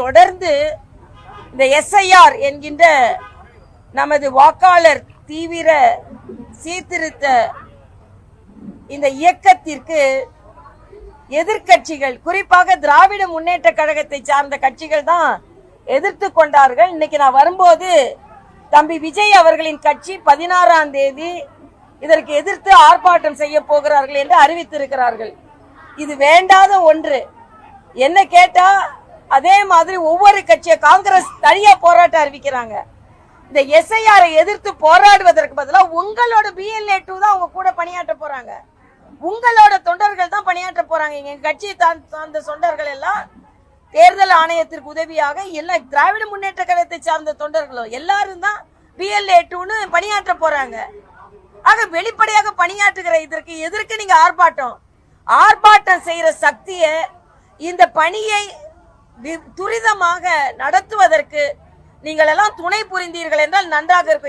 தொடர்ந்து இந்த எஸ்ஐஆர் என்கின்ற நமது வாக்காளர் தீவிர சீர்திருத்த இந்த இயக்கத்திற்கு எதிர்கட்சிகள் குறிப்பாக திராவிட முன்னேற்ற கழகத்தை சார்ந்த கட்சிகள் தான் எதிர்த்து கொண்டார்கள். இன்னைக்கு நான் வரும்போது தம்பி விஜய் அவர்களின் கட்சி பதினாறாம் தேதி இதற்கு எதிர்த்து ஆர்ப்பாட்டம் செய்ய போகிறார்கள் என்று அறிவித்திருக்கிறார்கள். இது வேண்டாத ஒன்று. என்ன கேட்டா அதே மாதிரி ஒவ்வொரு கட்சியை காங்கிரஸ் தனியா போராட்டம் அறிவிக்கிறாங்க. இந்த எஸ்ஐஆரை எதிர்த்து போராடுவதற்கு பதிலாக உங்களோட பிஎல்ஏ டூ தான் அவங்க கூட பணியாற்ற போறாங்க. உங்களோட தொண்டர்கள் தான் பணியாற்ற போறாங்க. எங்க கட்சியை சார்ந்த தொண்டர்கள் எல்லாம் தேர்தல் ஆணையத்திற்கு உதவியாக எல்லாம் திராவிட முன்னேற்ற கழகத்தை சார்ந்த தொண்டர்களும் எல்லாரும் தான் பிஎல்ஏ டூன்னு பணியாற்ற போறாங்க. ஆக வெளிப்படையாக பணியாற்றுகிற இதற்கு எதற்கு நீங்க ஆர்ப்பாட்டம்? ஆர்ப்பாட்டம் செய்யற சக்தியை இந்த பணியை துரிதமாக நடத்துவதற்கு நீங்கள் எல்லாம் துணை புரிந்தீர்கள் என்றால் நன்றாக இருக்கும்